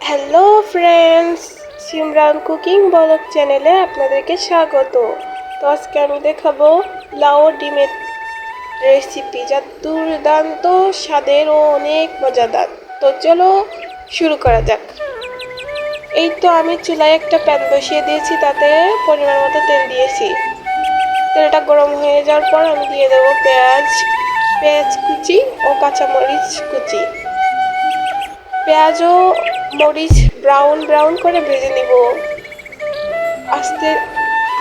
Hello friends Simran cooking blog চ্যানেলে আপনাদেরকে স্বাগত। তো আজকে আমি দেখাবো লাউ ডিমের রেসিপি যা দুর্দান্ত স্বাদের ও অনেক মজাদার। তো চলো শুরু করা যাক। এই তো আমি চুলায় একটা প্যান বসিয়ে দিয়েছি, তাতে পরিমাণ মতো তেল দিয়েছি। তেলটা গরম হয়ে যাওয়ার পর আমি দিয়ে দেবো পেঁয়াজ পেঁয়াজ কুচি ও কাঁচামরিচ কুচি। পেঁয়াজ ও মরিচ ব্রাউন ব্রাউন করে ভেজে নিব। আস্তে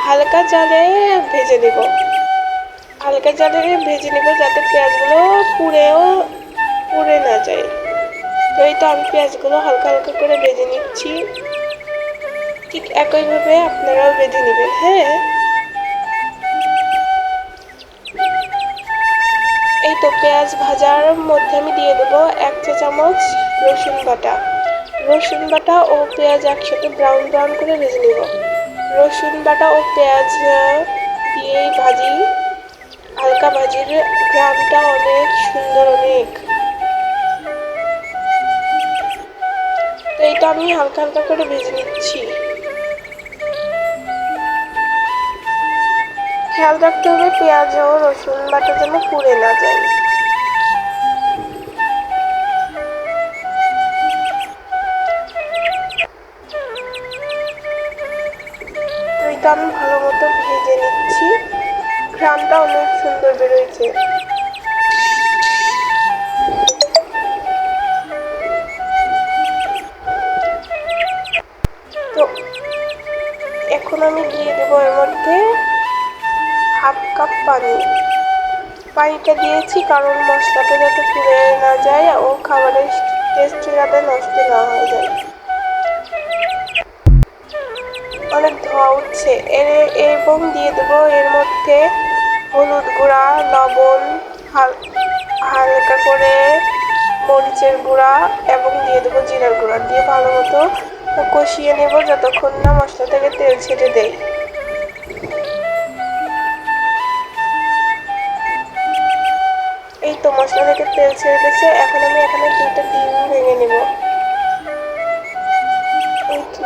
হালকা জালে ভেজে নিব। হালকা জালে ভেজে নিব যাতে পেঁয়াজগুলো পুড়েও, পুড়ে না যায়। তো এই তো আমি পেঁয়াজগুলো হালকা হালকা করে ভেজে নিচ্ছি। ঠিক একইভাবে আপনারাও ভেজে নেবেন হ্যাঁ? এই তো পেঁয়াজ ভাজার মধ্যে আমি দিয়ে দেবো এক চা চামচ রসুন বাটা। রসুন বাটা ও পেঁয়াজ একসাথে ব্রাউন ব্রাউন করে ভেজে নিব। রসুন বাটা ও পেঁয়াজ দিয়েই ভাজি। হালকা ভাজির গ্রামটা অনেক সুন্দর, অনেক। তো এই আমি হালকা হালকা করে ভেজে নিচ্ছি। খেয়াল রাখতে হবে পেঁয়াজ ও রসুন বাটা যেন পুড়ে না যায়। এটা আমি ভালো মতো ভেজে নিচ্ছি। ঘ্রামটা অনেক সুন্দর বেরোয়েছে। তো এখন আমি দিয়ে দেবো এর মধ্যে হাফ কাপ পানি। পানিটা দিয়েছি কারণ মশলাটা যাতে পুড়ে না যায় ও খাবারের টেস্ট যাতে নষ্ট না হয়ে যায়। অনেক ধোয়া উঠছে। এর এবং দিয়ে দেবো। এর মধ্যে হলুদ গুঁড়া, লবণ, হাল, হালকা করে মরিচের গুঁড়া এবং দিয়ে দেবো জিরার গুঁড়া। দিয়ে ভালো মতো কষিয়ে নেব যতক্ষণ না মশলা থেকে তেল ছেড়ে দেয়। এই তো মশলা থেকে তেল ছেড়ে দিয়েছে। এখন আমি এখানে দুটো ডিম ভেঙে নেব।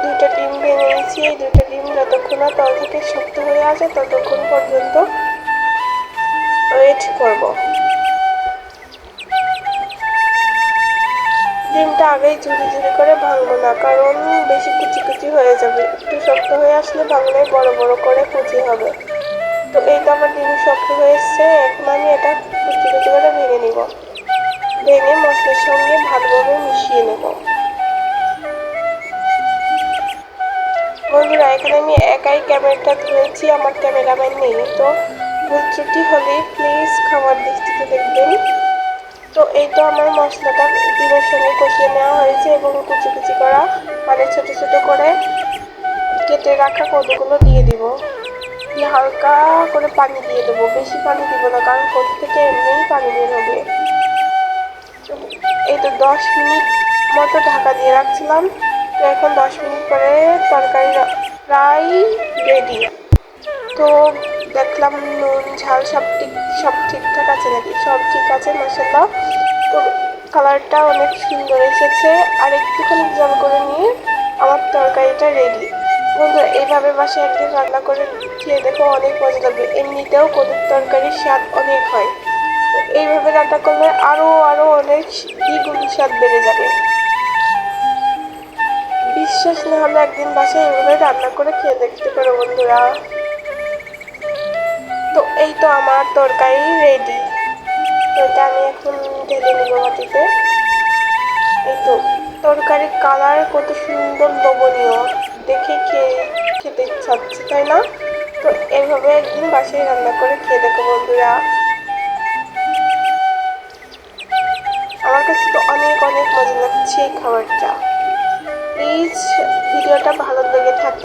দুইটা ডিম ভেঙে নিয়েছি। এই দুইটা ডিম যতক্ষণ না তল থেকে শক্ত হয়ে আসে, ততক্ষণ পর্যন্ত ওয়েট করব। ডিমটা আগেই ঝুড়ি ঝুড়ি করে ভাঙবো না, কারণ বেশি কুচি কুচি হয়ে যাবে। একটু শক্ত হয়ে আসলে ভাঙলে বড় বড় করে কুচি হবে। তো এই তো আমার ডিম শক্ত হয়ে এসছে, এখন আমি এটা কুচি কুচি করে ভেঙে নিব। ভেঙে মশলার সঙ্গে ভালোভাবে মিশিয়ে নেব। এখানে আমি একাই ক্যামেরাটা ধরেছি আমার ক্যামেরাম্যান নেই। তো ভুল ত্রুটি হলে প্লিজ খাবার দিক থেকে দেখবেন। তো এই তো আমার মশলাটা ডিমের সঙ্গে কষিয়ে নেওয়া হয়েছে এবং কুচি কুচি করা মানে ছোট ছোট করে কেটে রাখা কদুগুলো দিয়ে দিব। দিয়ে হালকা করে পানি দিয়ে দেবো। বেশি পানি দিব না, কারণ কদু থেকে এমনিই পানি বের হবে। এই তো দশ মিনিট মতো ঢাকা দিয়ে রাখছিলাম। তো এখন দশ মিনিট পরে তরকারি প্রায় রেডি তো দেখলাম নুন, ঝাল সব ঠিক, সব ঠিকঠাক আছে নাকি? সব ঠিক আছে মশলা তো কালারটা অনেক সুন্দর এসেছে। আর একটুখানি জল করে নিয়ে আমার তরকারিটা রেডি বন্ধুরা, এইভাবে বাসায় একদিন রান্না করে খেয়ে দেখো অনেক মজা লাগবে। এমনিতেও কদুর তরকারির স্বাদ অনেক হয়। এইভাবে রান্না করলে আরও আরও অনেক দ্বিগুণ স্বাদ বেড়ে যাবে। তাহলে একদিন বাসায় এভাবে রান্না করে খেয়ে দেখতে পারো বন্ধুরা। তো এই তো আমার তরকারি রেডি তো এটা আমি এখন ঢেলে নেব মাটিতে। এই তো, তরকারির কালার কত সুন্দর লোভনীয়। দেখে খেয়ে খেতে ইচ্ছা হচ্ছে, তাই না? তো এইভাবে একদিন বাসায় রান্না করে খেয়ে দেখো বন্ধুরা। আমার কাছে তো অনেক অনেক মজা লাগছে এই খাবারটা। প্লিজ ভিডিওটা ভালো লেগে থাকে।